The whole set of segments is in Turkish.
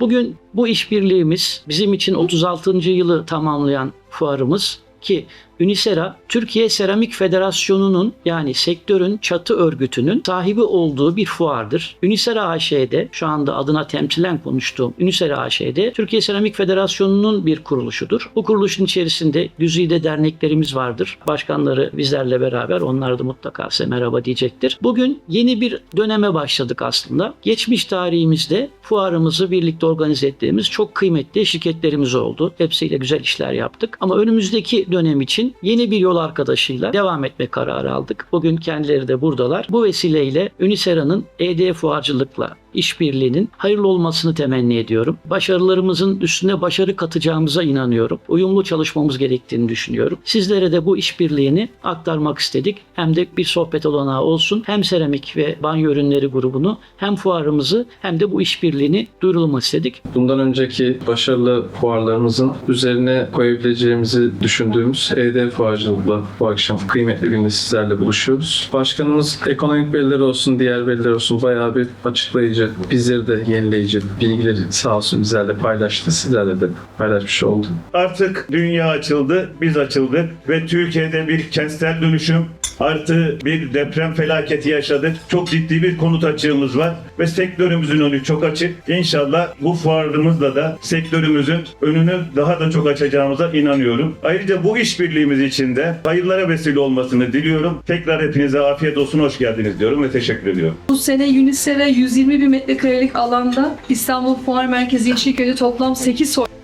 Bugün bu işbirliğimiz bizim için 36. yılı tamamlayan fuarımız ki Unisera Türkiye Seramik Federasyonu'nun yani sektörün çatı örgütünün sahibi olduğu bir fuardır. Unisera AŞ'de şu anda adına temsilen konuştuğum Unisera AŞ'de Türkiye Seramik Federasyonu'nun bir kuruluşudur. Bu kuruluşun içerisinde güzide derneklerimiz vardır. Başkanları bizlerle beraber onlar da mutlaka size merhaba diyecektir. Bugün yeni bir döneme başladık aslında. Geçmiş tarihimizde fuarımızı birlikte organize ettiğimiz çok kıymetli şirketlerimiz oldu. Hepsiyle güzel işler yaptık. Ama önümüzdeki dönem için yeni bir yol arkadaşıyla devam etme kararı aldık. Bugün kendileri de buradalar. Bu vesileyle Unisera'nın ED fuarcılıkla işbirliğinin hayırlı olmasını temenni ediyorum. Başarılarımızın üstüne başarı katacağımıza inanıyorum. Uyumlu çalışmamız gerektiğini düşünüyorum. Sizlere de bu işbirliğini aktarmak istedik. Hem de bir sohbet olanağı olsun. Hem seramik ve banyo ürünleri grubunu hem fuarımızı hem de bu işbirliğini duyurulmak istedik. Bundan önceki başarılı fuarlarımızın üzerine koyabileceğimizi düşündüğümüz ED fuarcılıkla bu akşam kıymetli günde sizlerle buluşuyoruz. Başkanımız ekonomik veriler olsun, diğer veriler olsun bayağı bir açıklayıcı, bizleri de yenileyici bilgileri sağ olsun bizlerle paylaştı. Sizlerle de paylaşmış oldu. Artık dünya açıldı, biz açıldık ve Türkiye'de bir kentsel dönüşüm artı bir deprem felaketi yaşadık. Çok ciddi bir konut açığımız var ve sektörümüzün önü çok açık. İnşallah bu fuarımızla da sektörümüzün önünü daha da çok açacağımıza inanıyorum. Ayrıca bu işbirliğimiz için de hayırlara vesile olmasını diliyorum. Tekrar hepinize afiyet olsun, hoş geldiniz diyorum ve teşekkür ediyorum. Bu sene Unisera 120 bin metrekarelik alanda İstanbul Fuar Merkezi Yeşilköy'de toplam 8 fuar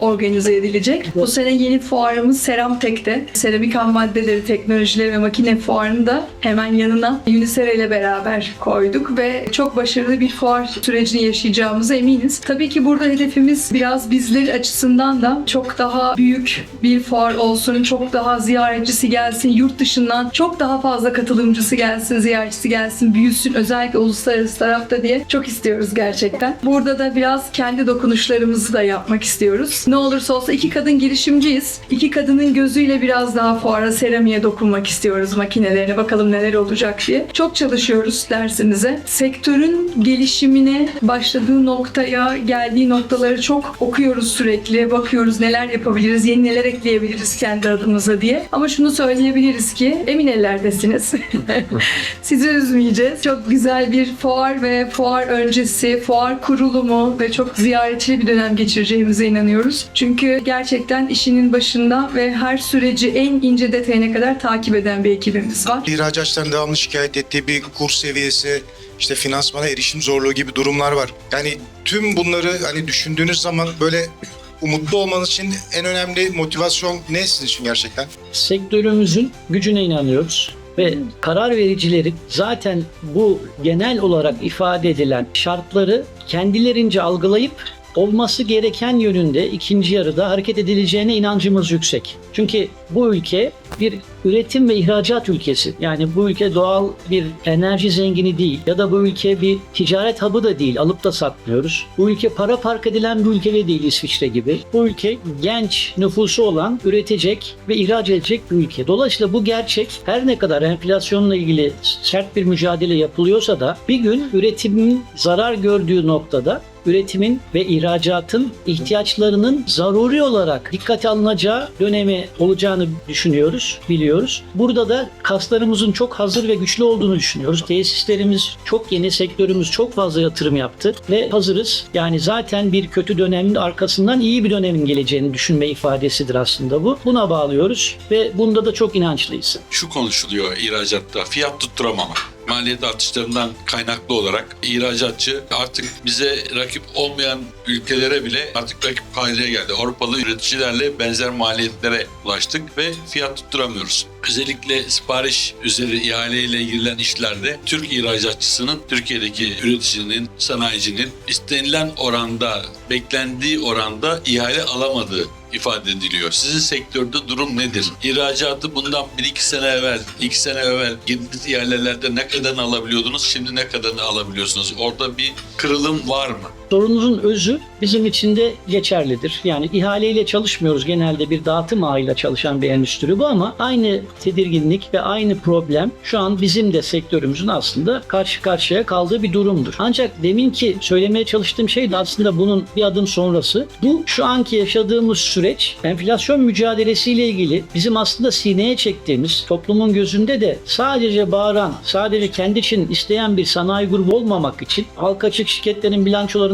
organize edilecek. Bu sene yeni fuarımız Seramtek'te. Seramik ham maddeleri, teknolojileri ve makine fuarını da hemen yanına Unisera ile beraber koyduk ve çok başarılı bir fuar sürecini yaşayacağımıza eminiz. Tabii ki burada hedefimiz biraz bizler açısından da çok daha büyük bir fuar olsun, çok daha ziyaretçisi gelsin, yurt dışından çok daha fazla katılımcısı gelsin, ziyaretçisi gelsin, büyüsün özellikle uluslararası tarafta diye çok istiyoruz gerçekten. Burada da biraz kendi dokunuşlarımızı da yapmak istiyoruz. Ne olursa olsa iki kadın girişimciyiz. İki kadının gözüyle biraz daha fuara, seramiğe dokunmak istiyoruz makinelerine. Bakalım neler olacak diye. Çok çalışıyoruz dersimize. Sektörün gelişimine başladığı noktaya, geldiği noktaları çok okuyoruz sürekli. Bakıyoruz neler yapabiliriz, yeni neler ekleyebiliriz kendi adımıza diye. Ama şunu söyleyebiliriz ki emin ellerdesiniz. Sizi üzmeyeceğiz. Çok güzel bir fuar ve fuar öncesi, fuar kurulumu ve çok ziyaretçili bir dönem geçireceğimize inanıyoruz. Çünkü gerçekten işinin başında ve her süreci en ince detayına kadar takip eden bir ekibimiz var. İhracatçıların devamlı şikayet ettiği bir kur seviyesi, işte finansmana erişim zorluğu gibi durumlar var. Yani tüm bunları hani düşündüğünüz zaman böyle umutlu olmanız için en önemli motivasyon ne sizin için gerçekten? sektörümüzün gücüne inanıyoruz ve karar vericilerin zaten bu genel olarak ifade edilen şartları kendilerince algılayıp olması gereken yönünde ikinci yarıda hareket edileceğine inancımız yüksek. Çünkü bu ülke bir üretim ve ihracat ülkesi. Yani bu ülke doğal bir enerji zengini değil ya da bu ülke bir ticaret hub'ı da değil. Alıp da satmıyoruz. Bu ülke para park edilen bir ülke de değil İsviçre gibi. Bu ülke genç nüfusu olan, üretecek ve ihraç edecek bir ülke. Dolayısıyla bu gerçek her ne kadar enflasyonla ilgili sert bir mücadele yapılıyorsa da bir gün üretimin zarar gördüğü noktada üretimin ve ihracatın ihtiyaçlarının zaruri olarak dikkate alınacağı dönemi olacağını düşünüyoruz, biliyoruz. Burada da kaslarımızın çok hazır ve güçlü olduğunu düşünüyoruz. Tesislerimiz çok yeni, sektörümüz çok fazla yatırım yaptı ve hazırız. Yani zaten bir kötü dönemin arkasından iyi bir dönemin geleceğini düşünme ifadesidir aslında bu. Buna bağlıyoruz ve bunda da çok inançlıyız. şu konuşuluyor ihracatta fiyat tutturamama. Maliyet artışlarından kaynaklı olarak ihracatçı artık bize rakip olmayan ülkelere bile artık rakip haline geldi. Avrupalı üreticilerle benzer maliyetlere ulaştık ve fiyat tutturamıyoruz. Özellikle sipariş üzeri ihaleyle girilen işlerde Türk ihracatçısının Türkiye'deki üreticinin, sanayicinin istenilen oranda, beklendiği oranda ihale alamadığı ifade ediliyor. Sizin sektörde durum nedir? İhracatı bundan 1-2 sene evvel, 2 sene evvel girdiğiniz ihalelerde ne kadarını alabiliyordunuz, şimdi ne kadarını alabiliyorsunuz? Orada bir kırılım var mı? Sorunuzun özü bizim için de geçerlidir. Yani ihaleyle çalışmıyoruz. Genelde bir dağıtım ağıyla çalışan bir endüstri bu ama aynı tedirginlik ve aynı problem şu an bizim de sektörümüzün aslında karşı karşıya kaldığı bir durumdur. Ancak deminki söylemeye çalıştığım şey de aslında bunun bir adım sonrası. Bu şu anki yaşadığımız süreç enflasyon mücadelesiyle ilgili bizim aslında sineye çektiğimiz toplumun gözünde de sadece bağıran, sadece kendi için isteyen bir sanayi grubu olmamak için halka açık şirketlerin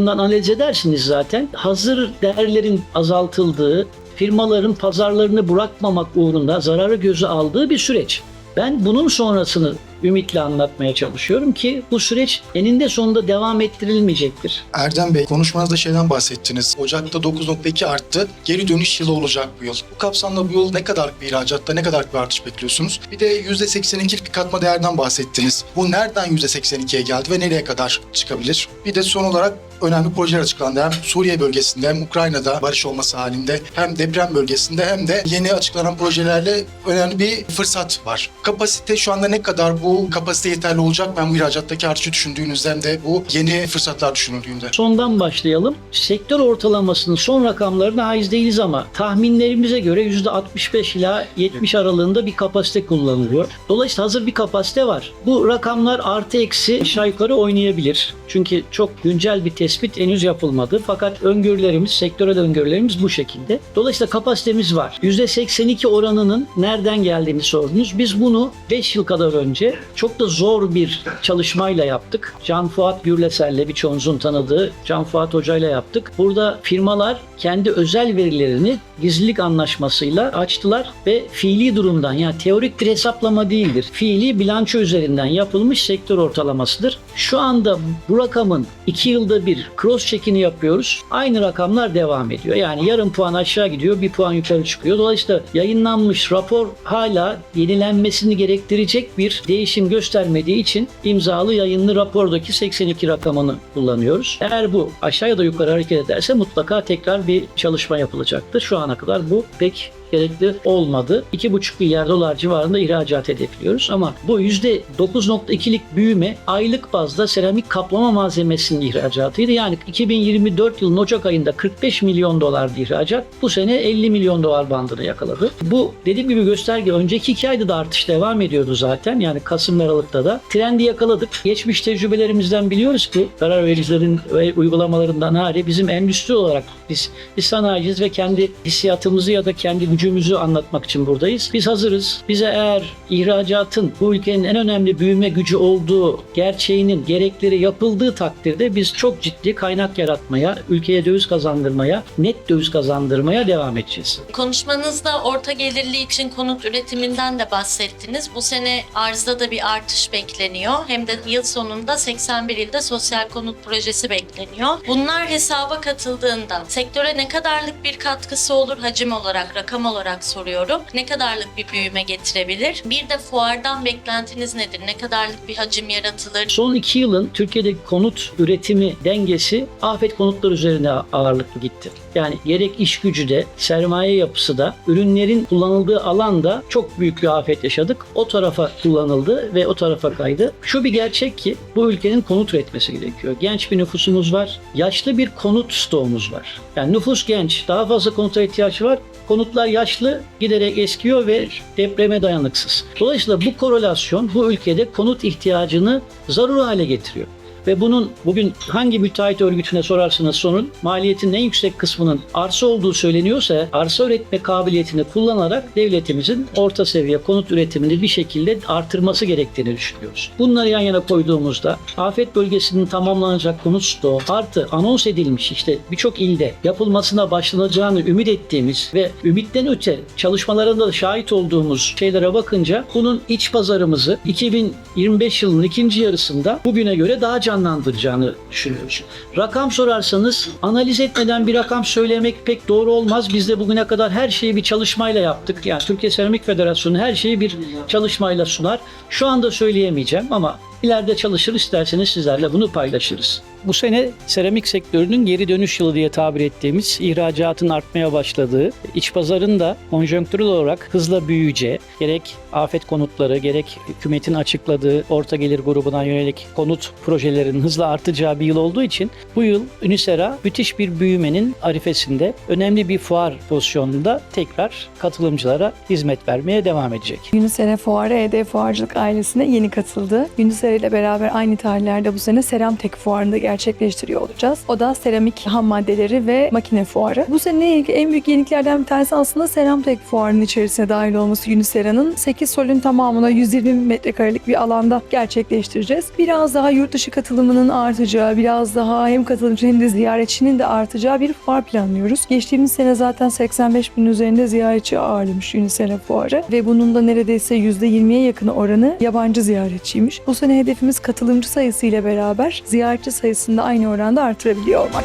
bilançolarından analiz edersiniz zaten. Hazır değerlerin azaltıldığı, firmaların pazarlarını bırakmamak uğrunda zararı göze aldığı bir süreç. Ben bunun sonrasını ümitle anlatmaya çalışıyorum ki bu süreç eninde sonunda devam ettirilmeyecektir. Erdem Bey konuşmanızda şeyden bahsettiniz. Ocak'ta 9.2 arttı. Geri dönüş yılı olacak bu yıl. Bu kapsamda bu yıl ne kadar bir ihracatta ne kadar bir artış bekliyorsunuz? Bir de %82'lik bir katma değerden bahsettiniz. Bu nereden %82'ye geldi ve nereye kadar çıkabilir? Bir de son olarak önemli projeler açıklandı. Hem Suriye bölgesinde hem Ukrayna'da barış olması halinde hem deprem bölgesinde hem de yeni açıklanan projelerle önemli bir fırsat var. Kapasite şu anda ne kadar bu kapasite yeterli olacak? Ben bu ihracattaki artışı düşündüğünüzde hem de bu yeni fırsatlar düşünüldüğünde. Sondan başlayalım. Sektör ortalamasının son rakamlarına haiz değiliz ama tahminlerimize göre %65 ila 70 aralığında bir kapasite kullanılıyor. Dolayısıyla hazır bir kapasite var. Bu rakamlar artı eksi aşağı yukarı oynayabilir. Çünkü çok güncel bir tespit henüz yapılmadı. Fakat öngörülerimiz, sektörel öngörülerimiz bu şekilde. Dolayısıyla kapasitemiz var. %82 oranının nereden geldiğini sordunuz. Biz bunu 5 yıl kadar önce çok da zor bir çalışmayla yaptık. Can Fuat Gürlesel'le birçoğunuzun tanıdığı Can Fuat Hoca'yla yaptık. Burada firmalar kendi özel verilerini gizlilik anlaşmasıyla açtılar ve fiili durumdan yani teorik bir hesaplama değildir. Fiili bilanço üzerinden yapılmış sektör ortalamasıdır. Şu anda bu rakamın 2 yılda bir cross check'ini yapıyoruz. Aynı rakamlar devam ediyor. Yani yarım puan aşağı gidiyor, bir puan yukarı çıkıyor. Dolayısıyla yayınlanmış rapor hala yenilenmesini gerektirecek bir değişim göstermediği için imzalı yayınlı rapordaki 82 rakamını kullanıyoruz. Eğer bu aşağı ya da yukarı hareket ederse mutlaka tekrar bir çalışma yapılacaktır. Şu ana kadar bu pek gerekli olmadı. 2,5 milyar dolar civarında ihracat hedefliyoruz ama bu %9.2'lik büyüme aylık bazda seramik kaplama malzemesinin ihracatıydı. Yani 2024 yılının Ocak ayında 45 milyon dolardı ihracat. Bu sene 50 milyon dolar bandını yakaladı. Bu dediğim gibi gösterge önceki iki ayda da artış devam ediyordu zaten. Yani Kasım ve Aralık'ta da. Trendi yakaladık. Geçmiş tecrübelerimizden biliyoruz ki karar vericilerin ve uygulamalarından hariç bizim endüstri olarak biz, biz sanayiciyiz ve kendi hissiyatımızı ya da kendi gücümüzü anlatmak için buradayız. Biz hazırız. Bize eğer ihracatın bu ülkenin en önemli büyüme gücü olduğu gerçeğinin gerekleri yapıldığı takdirde biz çok ciddi kaynak yaratmaya, ülkeye döviz kazandırmaya, net döviz kazandırmaya devam edeceğiz. Konuşmanızda orta gelirli için konut üretiminden de bahsettiniz. Bu sene arzda da bir artış bekleniyor. Hem de yıl sonunda 81 ilde sosyal konut projesi bekleniyor. Bunlar hesaba katıldığında sektöre ne kadarlık bir katkısı olur hacim olarak, rakam olarak soruyorum. Ne kadarlık bir büyüme getirebilir? Bir de fuardan beklentiniz nedir? Ne kadarlık bir hacim yaratılır? Son iki yılın Türkiye'deki konut üretimi dengesi afet konutlar üzerine ağırlıklı gitti. Yani gerek iş gücü de, sermaye yapısı da, ürünlerin kullanıldığı alanda çok büyük bir afet yaşadık. O tarafa kullanıldı ve o tarafa kaydı. Şu bir gerçek ki bu ülkenin konut üretmesi gerekiyor. Genç bir nüfusumuz var. Yaşlı bir konut stoğumuz var. Yani nüfus genç. Daha fazla konuta ihtiyaç var. Konutlar yaşlı, giderek eskiyor ve depreme dayanıksız. Dolayısıyla bu korelasyon bu ülkede konut ihtiyacını zarur hale getiriyor. Ve bunun bugün hangi müteahhit örgütüne sorarsanız sorun maliyetin en yüksek kısmının arsa olduğu söyleniyorsa arsa üretme kabiliyetini kullanarak devletimizin orta seviye konut üretimini bir şekilde artırması gerektiğini düşünüyoruz. Bunları yan yana koyduğumuzda afet bölgesinin tamamlanacak konut stoğu artı anons edilmiş işte birçok ilde yapılmasına başlanacağını ümit ettiğimiz ve ümitten öte çalışmalarında da şahit olduğumuz şeylere bakınca bunun iç pazarımızı 2025 yılının ikinci yarısında bugüne göre daha canlandıracağını düşünüyoruz. Rakam sorarsanız analiz etmeden bir rakam söylemek pek doğru olmaz. Biz de bugüne kadar her şeyi bir çalışmayla yaptık. Yani Türkiye Seramik Federasyonu her şeyi bir çalışmayla sunar. Şu anda söyleyemeyeceğim ama İleride çalışır isterseniz sizlerle bunu paylaşırız. Bu sene seramik sektörünün geri dönüş yılı diye tabir ettiğimiz ihracatın artmaya başladığı, iç pazarın da konjonktürel olarak hızla büyüyeceği, gerek afet konutları, gerek hükümetin açıkladığı orta gelir grubuna yönelik konut projelerinin hızla artacağı bir yıl olduğu için bu yıl Unisera müthiş bir büyümenin arifesinde önemli bir fuar pozisyonunda tekrar katılımcılara hizmet vermeye devam edecek. Unisere Fuarı ED Fuarcılık ailesine yeni katıldı. Unisere ile beraber aynı tarihlerde bu sene Seramtek Fuarı'nda gerçekleştiriyor olacağız. O da seramik ham maddeleri ve makine fuarı. Bu sene ilk- en büyük yeniliklerden bir tanesi aslında Seramtek Fuarı'nın içerisine dahil olması Unisera'nın 8 solün tamamına 120 metrekarelik bir alanda gerçekleştireceğiz. Biraz daha yurt dışı katılımının artacağı, biraz daha hem katılımcı hem de ziyaretçinin de artacağı bir fuar planlıyoruz. Geçtiğimiz sene zaten 85 bin üzerinde ziyaretçi ağırlamış Unisera Fuarı ve bunun da neredeyse %20'ye yakın oranı yabancı ziyaretçiymiş. Bu sene hedefimiz katılımcı sayısı ile beraber ziyaretçi sayısını da aynı oranda artırabiliyor olmak.